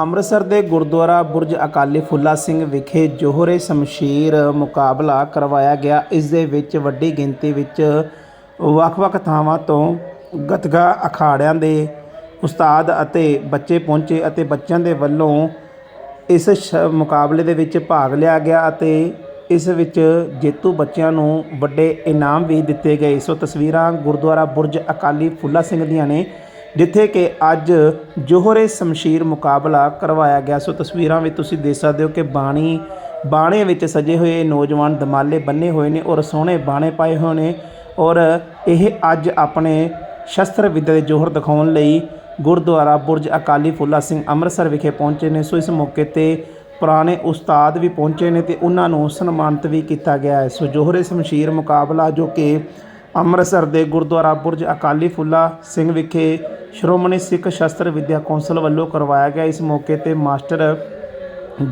ਅੰਮ੍ਰਿਤਸਰ ਦੇ ਗੁਰਦੁਆਰਾ ਬੁਰਜ ਅਕਾਲੀ ਫੁੱਲਾ ਸਿੰਘ ਵਿਖੇ ਜੋਹਰੇ ਸ਼ਮਸ਼ੀਰ ਮੁਕਾਬਲਾ ਕਰਵਾਇਆ ਗਿਆ। ਇਸ ਦੇ ਵਿੱਚ ਵੱਡੀ ਗਿਣਤੀ ਵਿੱਚ ਵੱਖ-ਵੱਖ ਥਾਵਾਂ ਤੋਂ ਗਤਗਾ ਅਖਾੜਿਆਂ ਦੇ ਉਸਤਾਦ ਅਤੇ ਬੱਚੇ ਪਹੁੰਚੇ ਅਤੇ ਬੱਚਿਆਂ ਦੇ ਵੱਲੋਂ ਇਸ ਸ਼- ਮੁਕਾਬਲੇ ਦੇ ਵਿੱਚ ਭਾਗ ਲਿਆ ਗਿਆ ਅਤੇ ਇਸ ਵਿੱਚ ਜੇਤੂ ਬੱਚਿਆਂ ਨੂੰ ਵੱਡੇ ਇਨਾਮ ਵੀ ਦਿੱਤੇ ਗਏ। ਸੋ ਤਸਵੀਰਾਂ ਗੁਰਦੁਆਰਾ ਬੁਰਜ ਅਕਾਲੀ ਫੁੱਲਾ ਸਿੰਘ ਦੀਆਂ ਨੇ। ਜਿੱਥੇ ਕਿ ਅੱਜ ਜੋਹਰੇ ਸ਼ਮਸ਼ੀਰ ਮੁਕਾਬਲਾ ਕਰਵਾਇਆ ਗਿਆ। ਸੋ ਤਸਵੀਰਾਂ ਵਿੱਚ ਤੁਸੀਂ ਦੇਖ ਸਕਦੇ ਹੋ ਕਿ ਬਾਣੀ ਬਾਣੇ ਵਿੱਚ ਸਜੇ ਹੋਏ ਨੌਜਵਾਨ ਦਮਾਲੇ ਬੰਨੇ ਹੋਏ ਨੇ ਔਰ ਸੋਹਣੇ ਬਾਣੇ ਪਾਏ ਹੋਏ ਨੇ ਔਰ ਇਹ ਅੱਜ ਆਪਣੇ ਸ਼ਸਤਰ ਵਿਦਿਆ ਦੇ ਜੋਹਰ ਦਿਖਾਉਣ ਲਈ ਗੁਰਦੁਆਰਾ ਬੁਰਜ ਅਕਾਲੀ ਫੁੱਲਾ ਸਿੰਘ ਅੰਮ੍ਰਿਤਸਰ ਵਿਖੇ ਪਹੁੰਚੇ ਨੇ। ਸੋ ਇਸ ਮੌਕੇ ਤੇ ਪੁਰਾਣੇ ਉਸਤਾਦ ਵੀ ਪਹੁੰਚੇ ਨੇ ਤੇ ਉਹਨਾਂ ਨੂੰ ਸਨਮਾਨਿਤ ਵੀ ਕੀਤਾ ਗਿਆ ਹੈ। ਸੋ ਜੋਹਰੇ ਸ਼ਮਸ਼ੀਰ ਮੁਕਾਬਲਾ ਜੋ ਕਿ ਅੰਮ੍ਰਿਤਸਰ ਦੇ ਗੁਰਦੁਆਰਾ ਬੁਰਜ ਅਕਾਲੀ ਫੁੱਲਾ ਸਿੰਘ ਵਿਖੇ ਸ਼੍ਰੋਮਣੀ ਸਿੱਖ ਸ਼ਸਤਰ ਵਿੱਦਿਆ ਕੌਂਸਲ ਵੱਲੋਂ ਕਰਵਾਇਆ ਗਿਆ ਇਸ ਮੌਕੇ ਤੇ master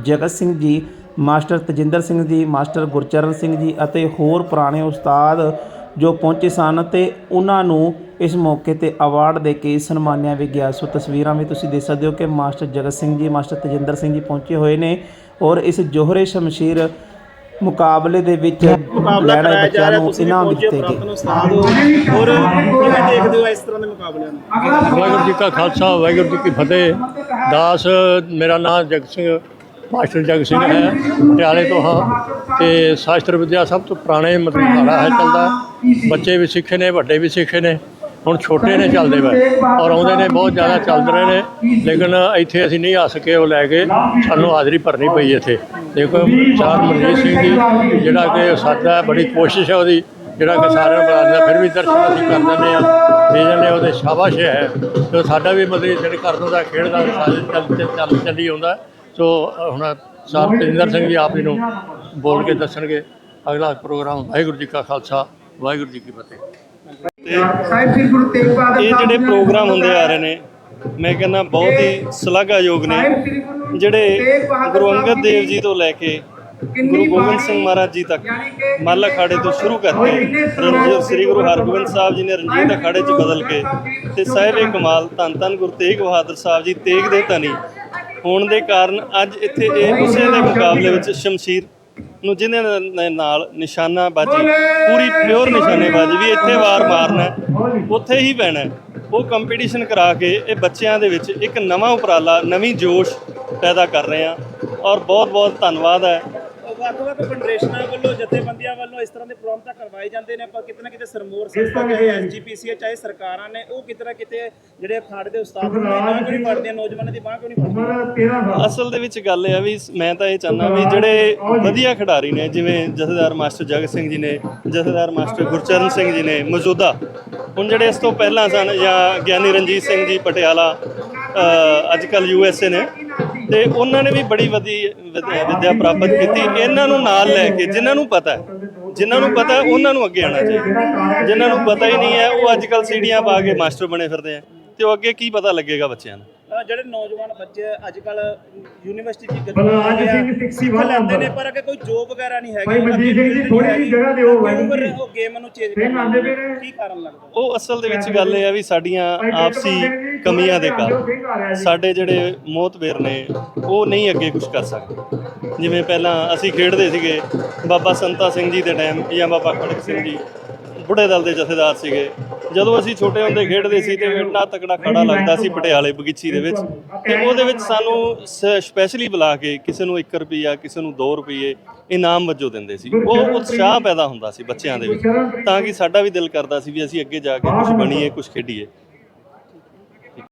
Jagat Singh ji, master Tajinder Singh ji, master Gurcharan Singh ji ਅਤੇ ਹੋਰ ਪੁਰਾਣੇ ਉਸਤਾਦ ਜੋ ਪਹੁੰਚੇ ਸਨ ਤੇ ਉਹਨਾਂ ਨੂੰ ਇਸ ਮੌਕੇ ਤੇ ਅਵਾਰਡ ਦੇ ਕੇ ਸਨਮਾਨਿਆ ਵੀ ਗਿਆ। ਸੋ ਤਸਵੀਰਾਂ ਵੀ ਤੁਸੀਂ ਦੇਖ ਸਕਦੇ ਹੋ ਕਿ ਮਾਸਟਰ ਜਗਤ ਸਿੰਘ ਜੀ, ਮਾਸਟਰ ਤਜਿੰਦਰ ਸਿੰਘ ਜੀ ਪਹੁੰਚੇ ਹੋਏ ਨੇ ਔਰ ਇਸ ਜੋਹਰੇ ਸ਼ਮਸ਼ੀਰ ਮੁਕਾਬਲੇ ਦੇ ਵਿੱਚ ਲੈਣ ਬੱਚਿਆਂ ਨੂੰ ਇਨਾਮ ਦਿੱਤੇ ਗਏ। ਔਰ ਕਿਵੇਂ ਦੇਖਦੇ ਹੋ ਇਸ ਤਰ੍ਹਾਂ ਦੇ ਮੁਕਾਬਲਿਆਂ ਨੂੰ? ਵਾਹਿਗੁਰੂ ਜੀ ਕਾ ਖਾਲਸਾ ਵਾਹਿਗੁਰੂ ਜੀ ਕੀ ਫਤਿਹ। ਦਾਸ ਮੇਰਾ ਨਾਮ ਜਗਤ ਸਿੰਘ ਮਾਸਟਰ ਜਗਤ ਸਿੰਘ ਹੈ। ਪਟਿਆਲੇ ਤੋਂ ਹਾਂ। ਤੇ ਸ਼ਾਸਤਰ ਵਿਦਿਆ ਸਭ ਤੋਂ ਪੁਰਾਣੇ ਮਤਲਬ ਸਾਡਾ ਹੈ ਚੱਲਦਾ। ਬੱਚੇ ਵੀ ਸਿੱਖੇ ਨੇ ਵੱਡੇ ਵੀ ਸਿੱਖੇ ਨੇ। ਹੁਣ ਛੋਟੇ ਨੇ ਚੱਲਦੇ ਵੇ ਔਰ ਆਉਂਦੇ ਨੇ ਬਹੁਤ ਜ਼ਿਆਦਾ ਚੱਲਦੇ ਰਹੇ ਨੇ। ਲੇਕਿਨ ਇੱਥੇ ਅਸੀਂ ਨਹੀਂ ਆ ਸਕੇ ਉਹ ਲੈ ਕੇ। ਸਾਨੂੰ ਹਾਜ਼ਰੀ ਭਰਨੀ ਪਈ ਇੱਥੇ। ਦੇਖੋ ਚਾਰ ਮਨਜੀਤ ਸਿੰਘ ਜੀ ਜਿਹੜਾ ਕਿ ਸਾਡਾ ਬੜੀ ਕੋਸ਼ਿਸ਼ ਹੈ ਉਹਦੀ ਜਿਹੜਾ ਕਿ ਸਾਰਿਆਂ ਨੂੰ ਬੁਲਾ ਦਿੰਦਾ ਫਿਰ ਵੀ ਦਰਸ਼ਨ ਅਸੀਂ ਕਰ ਦਿੰਦੇ ਆ। ਦੇ ਜਾਂਦੇ ਉਹਦੇ ਸ਼ਾਬਾਸ਼ ਹੈ ਤੇ ਸਾਡਾ ਵੀ ਮਤਲਬ ਜਿਹੜੇ ਕਰਨ ਦਾ ਖੇਡ ਦਾ ਸਾਰੇ ਚੱਲ ਚੱਲ- ਚੱਲ ਆਉਂਦਾ ਸੋ ਹੁਣ ਸਰ ਤੇਜਿੰਦਰ ਸਿੰਘ ਜੀ ਆਪ ਜੀ ਨੂੰ ਬੋਲ ਕੇ ਦੱਸਣਗੇ। ਅਗਲਾ ਪ੍ਰੋਗਰਾਮ ਵਾਹਿਗੁਰੂ ਜੀ ਕਾ ਖਾਲਸਾ ਵਾਹਿਗੁਰੂ ਜੀ ਕੀ ਫਤਿਹ। ਸਾਹਿਬ ਸ੍ਰੀ ਗੁਰੂ ਤੇਗ ਬਹਾਦਰ ਇਹ ਜਿਹੜੇ ਪ੍ਰੋਗਰਾਮ ਹੁੰਦੇ ਆ ਰਹੇ ਨੇ, ਮੈਂ ਕਹਿੰਦਾ ਬਹੁਤ ਹੀ ਸ਼ਲਾਘਾਯੋਗ ਨੇ, ਜਿਹੜੇ ਗੁਰੂ ਅੰਗਦ ਦੇਵ ਜੀ ਤੋਂ ਲੈ ਕੇ ਗੁਰੂ ਗੋਬਿੰਦ ਸਿੰਘ ਮਹਾਰਾਜ ਜੀ ਤੱਕ ਮੱਲ ਅਖਾੜੇ ਤੋਂ ਸ਼ੁਰੂ ਕਰਕੇ ਰਣਜੀਤ ਸ੍ਰੀ ਗੁਰੂ ਹਰਗੋਬਿੰਦ ਸਾਹਿਬ ਜੀ ਨੇ ਰਣਜੀਤ ਅਖਾੜੇ 'ਚ ਬਦਲ ਕੇ ਤੇ ਇਹ ਕਮਾਲ ਧੰਨ ਧੰਨ ਗੁਰੂ ਤੇਗ ਬਹਾਦਰ ਸਾਹਿਬ ਜੀ ਤੇਗ ਦੇ ਧਨੀ ਹੋਣ ਦੇ ਕਾਰਨ ਅੱਜ ਇੱਥੇ ਇਹ ਉਸੇ ਦੇ ਮੁਕਾਬਲੇ ਵਿੱਚ ਸ਼ਮਸ਼ੀਰ ਨੂੰ ਜਿਹਦੇ ਨ- ਨਾਲ ਨਿਸ਼ਾਨਾਬਾਜ਼ੀ ਪੂਰੀ ਪਿਓਰ ਨਿਸ਼ਾਨੇਬਾਜ਼ੀ ਵੀ ਇੱਥੇ ਵਾਰ ਮਾਰਨਾ ਹੈ, ਉੱਥੇ ਹੀ ਪੈਣਾ ਹੈ। ਉਹ ਕੰਪੀਟੀਸ਼ਨ ਕਰਾ ਕੇ ਇਹ ਬੱਚਿਆਂ ਦੇ ਵਿੱਚ ਇੱਕ ਨਵਾਂ ਉਪਰਾਲਾ ਨਵੀਂ ਜੋਸ਼ ਪੈਦਾ ਕਰ ਰਹੇ ਆ ਔਰ ਬਹੁਤ ਬਹੁਤ ਧੰਨਵਾਦ ਹੈ। ਵੱਖ-ਵੱਖ ਫੈਡਰੇਸ਼ਨਾਂ ਵੱਲੋਂ ਜਥੇਬੰਦੀਆਂ ਵੱਲੋਂ ਇਸ ਤਰ੍ਹਾਂ ਦੇ ਪ੍ਰੋਗਰਾਮ ਤਾਂ ਕਰਵਾਏ ਜਾਂਦੇ ਨੇ। ਪਰ ਕਿਤੇ ਨਾ ਕਿਤੇ? ਸਰਮੋਰ ਸੰਸਥਾ ਚਾਹੇ ਐਸਜੀਪੀਸੀ ਚਾਹੇ ਸਰਕਾਰਾਂ ਨੇ ਉਹ ਕਿਤੇ ਨਾ ਕਿਤੇ ਜਿਹੜੇ ਅਖਾੜੇ ਦੇ ਉਸਤਾਦ ਨੇ ਬਾਂਹ ਕਿਉਂ ਨਹੀਂ ਫੜਦੇ ਨੌਜਵਾਨਾਂ ਦੀ ਬਾਂਹ ਕਿਉਂ ਨਹੀਂ ਫੜਦੇ? ਅਸਲ ਦੇ ਵਿੱਚ ਗੱਲ ਇਹ ਆ ਵੀ ਮੈਂ ਤਾਂ ਇਹ ਚਾਹੁੰਦਾ ਵੀ ਜਿਹੜੇ ਵਧੀਆ ਖਿਡਾਰੀ ਨੇ ਜਿਵੇਂ ਜਥੇਦਾਰ ਮਾਸਟਰ ਜਗਤ ਸਿੰਘ ਜੀ ਨੇ ਜਥੇਦਾਰ ਮਾਸਟਰ ਗੁਰਚਰਨ ਸਿੰਘ ਜੀ ਨੇ ਮੌਜੂਦਾ ਹੁਣ ਜਿਹੜੇ ਇਸ ਤੋਂ ਪਹਿਲਾਂ ਸਨ ਜਾਂ ਗਿਆਨੀ ਰਣਜੀਤ ਸਿੰਘ ਜੀ ਪਟਿਆਲਾ ਅ, ਅੱਜ ਕੱਲ ਯੂਐਸਏ ਨੇ ਤੇ ਉਹਨਾਂ ਨੇ ਵੀ ਬੜੀ ਵਧੀਆ ਵਿਦਿਆ ਪ੍ਰਾਪਤ ਕੀਤੀ। ਇਹਨਾਂ ਨੂੰ ਨਾਲ ਲੈ ਕੇ, ਜਿਨ੍ਹਾਂ ਨੂੰ ਪਤਾ ਹੈ, ਜਿਨ੍ਹਾਂ ਨੂੰ ਪਤਾ ਹੈ, ਉਹਨਾਂ ਨੂੰ ਅੱਗੇ ਆਉਣਾ ਚਾਹੀਦਾ। ਜਿਨ੍ਹਾਂ ਨੂੰ ਪਤਾ ਹੀ ਨਹੀਂ ਹੈ, ਉਹ ਅੱਜ ਕੱਲ ਸੀੜੀਆਂ ਪਾ ਕੇ ਮਾਸਟਰ ਬਣੇ ਫਿਰਦੇ ਆ। ਤੇ ਉਹ ਅੱਗੇ ਕੀ ਪਤਾ ਲੱਗੇਗਾ ਬੱਚਿਆਂ ਨੂੰ? ਜਿਹੜੇ ਨੌਜਵਾਨ ਬੱਚੇ ਅੱਜ ਕੱਲ ਯੂਨੀਵਰਸਿਟੀ ਦੀ ਬਲਰਾਜ ਸਿੰਘ 61 ਸਿੱਖ ਲੈਂਦੇ ਨੇ ਪਰ ਅੱਗੇ ਕੋਈ ਜੋਬ ਵਗੈਰਾ ਨਹੀਂ ਹੈਗੀ ਭਾਈ ਮਨਜੀਤ ਸਿੰਘ ਜੀ, ਥੋੜ੍ਹੀ ਜਿਹੀ ਜਗ੍ਹਾ ਦਿਓ ਭਾਈ। ਫਿਰ ਉਹ ਗੇਮ ਨੂੰ ਚੇਂਜ ਸਿੰਘ ਆਉਂਦੇ ਪਏ ਨੇ। ਕੀ ਕਾਰਨ ਲੱਗਦਾ? ਉਹ ਅਸਲ ਦੇ ਵਿੱਚ ਗੱਲ ਇਹ ਆ ਵੀ ਸਾਡੀਆਂ ਆਪਸੀ ਕਮੀਆਂ ਦੇ ਕਾਰਨ। ਸਾਡੇ ਜਿਹੜੇ ਮੋਤਬੇਰ ਨੇ ਉਹ ਨਹੀਂ ਅੱਗੇ ਕੁਝ ਕਰ ਸਕਦੇ। ਜਿਵੇਂ ਪਹਿਲਾਂ ਅਸੀਂ ਖੇਡਦੇ ਸੀਗੇ ਬਾਬਾ ਸੰਤਾ ਸਿੰਘ ਜੀ ਦੇ ਟਾਈਮ ਜਾਂ ਬਾਬਾ ਖੜਕ ਸਿੰਘ ਜੀ। ਬੁੱਢੇ ਦਲ ਦੇ ਜਥੇਦਾਰ ਸੀਗੇ। ਜਦੋਂ ਅਸੀਂ ਛੋਟੇ ਹੁੰਦੇ ਖੇਡਦੇ ਸੀ ਤੇ ਇੰਨਾ ਤਕੜਾ ਖੜਾ ਲੱਗਦਾ ਸੀ ਪਟਿਆਲੇ ਬਗੀਚੀ ਦੇ ਵਿੱਚ, ਤੇ ਉਹਦੇ ਵਿੱਚ ਸਾਨੂੰ ਸਪੈਸ਼ਲੀ ਬੁਲਾ ਕੇ ਕਿਸੇ ਨੂੰ 1 ਰੁਪਿਆ ਕਿਸੇ ਨੂੰ 2 ਰੁਪਏ ਇਨਾਮ ਵਜੋਂ ਦਿੰਦੇ ਸੀ। ਉਹ ਉਤਸ਼ਾਹ ਪੈਦਾ ਹੁੰਦਾ ਸੀ ਬੱਚਿਆਂ ਦੇ ਵਿੱਚ, ਤਾਂ ਕਿ ਸਾਡਾ ਵੀ ਦਿਲ ਕਰਦਾ ਸੀ ਵੀ ਅਸੀਂ ਅੱਗੇ ਜਾ ਕੇ ਕੁਝ ਬਣੀਏ ਕੁਝ ਖੇਡੀਏ।